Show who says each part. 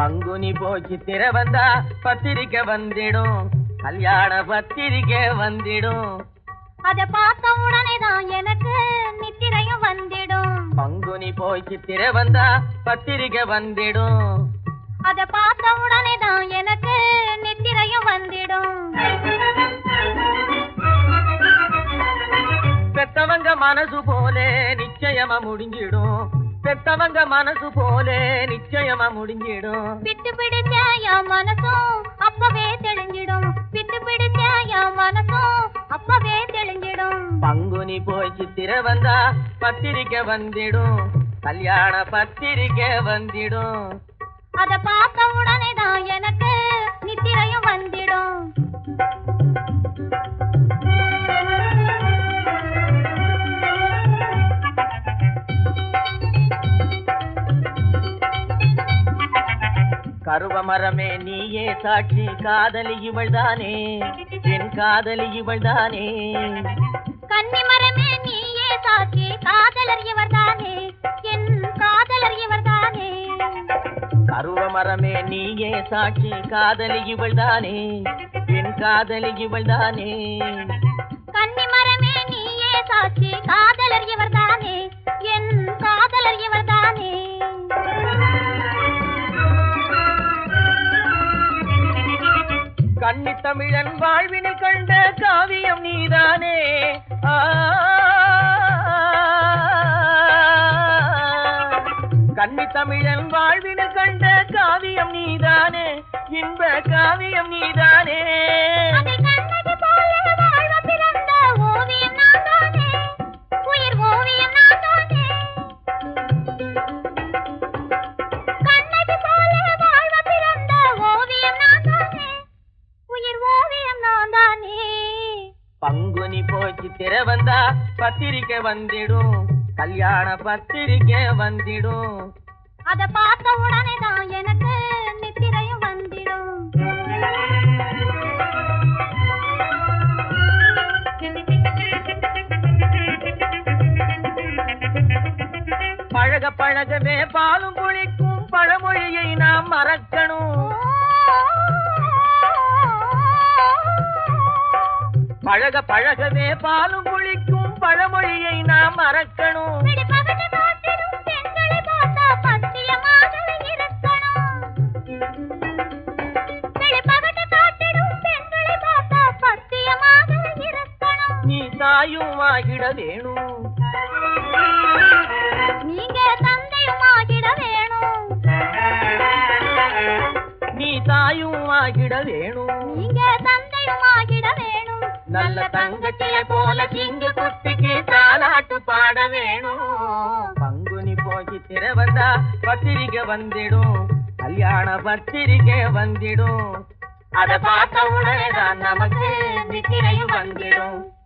Speaker 1: பங்குனி போச்சு திர வந்தா பத்திரிக்கை வந்திடும். கல்யாண பத்திரிக்கை வந்திடும்.
Speaker 2: அத பார்த்த உடனே தான் எனக்கு நித்திரையும் வந்திடும்.
Speaker 1: பங்குனி போச்சு திர வந்தா பத்திரிக்கை வந்திடும்.
Speaker 2: அத பார்த்த உடனே தான் எனக்கு நித்திரையும் வந்திடும்.
Speaker 1: பெத்தவங்க மனசு போலே நிச்சயமா முடிஞ்சிடும் பெத்தவங்க மனசு போலே நிச்சயமா முடிஞ்சிடும்.
Speaker 2: பித்து பிடிச்ச என் மனசும் அப்பவே தெளிஞ்சிடும். பித்து பிடிச்ச என் மனசும் அப்பவே தெளிஞ்சிடும்.
Speaker 1: பங்குனி போய் சித்திர வந்தா பத்திரிக்கை வந்திடும். கல்யாண பத்திரிக்கை வந்திடும்.
Speaker 2: அத பார்த்த உடனே தான் எனக்கு
Speaker 1: கருவ மரமே நீயே சாட்சி. காதலி இவள்தானே. என் காதலி இவள்தானே.
Speaker 2: கன்னி மரமே நீயே சாட்சி. காதலர் இவர்தானே. என் காதலர் இவர்தானே.
Speaker 1: கருவ மரமே நீயே சாட்சி. காதலி இவள்தானே. என் காதலி இவள்தானே. தமிழன் வாழ்வினில் கண்ட காவியம் நீதானே. ஆ. கன்னி தமிழன் வாழ்வினில் கண்ட காவியம் நீதானே. இன்ப காவியம் நீதானே. பங்குனி போச்சு திற வந்தா பத்திரிக்கை வந்திடும். கல்யாண பத்திரிக்கை வந்திடும்.
Speaker 2: அத பார்த்த உடனே தான் எனக்கு நித்திரையும் வந்திடும்.
Speaker 1: பழக பழகவே பாலும் புளிக்கும் பழமொழியை நாம் மறக்கணும். பழக பழகவே பாலும் புளிக்கும் பழமொழியை நாம் மறக்கணும். நீ தாயும் ஆகிட வேணும்
Speaker 2: நீங்க தந்தையும் ஆகிட வேணும்.
Speaker 1: நீ தாயும் ஆகிட வேணும்
Speaker 2: நீங்க தந்தையும் ஆகிட வேணும்.
Speaker 1: நல்ல தங்கச்சிய போல சிங்கு குட்டிக்கு தாலாட்டு பாட வேணும் பங்குனி போச்சு திற வந்தா பத்திரிக்கை வந்திடும் கல்யாண பத்திரிக்கை வந்திடும் அத பார்த்த உடனே தான் நமக்கு நித்திரையும் வந்திடும்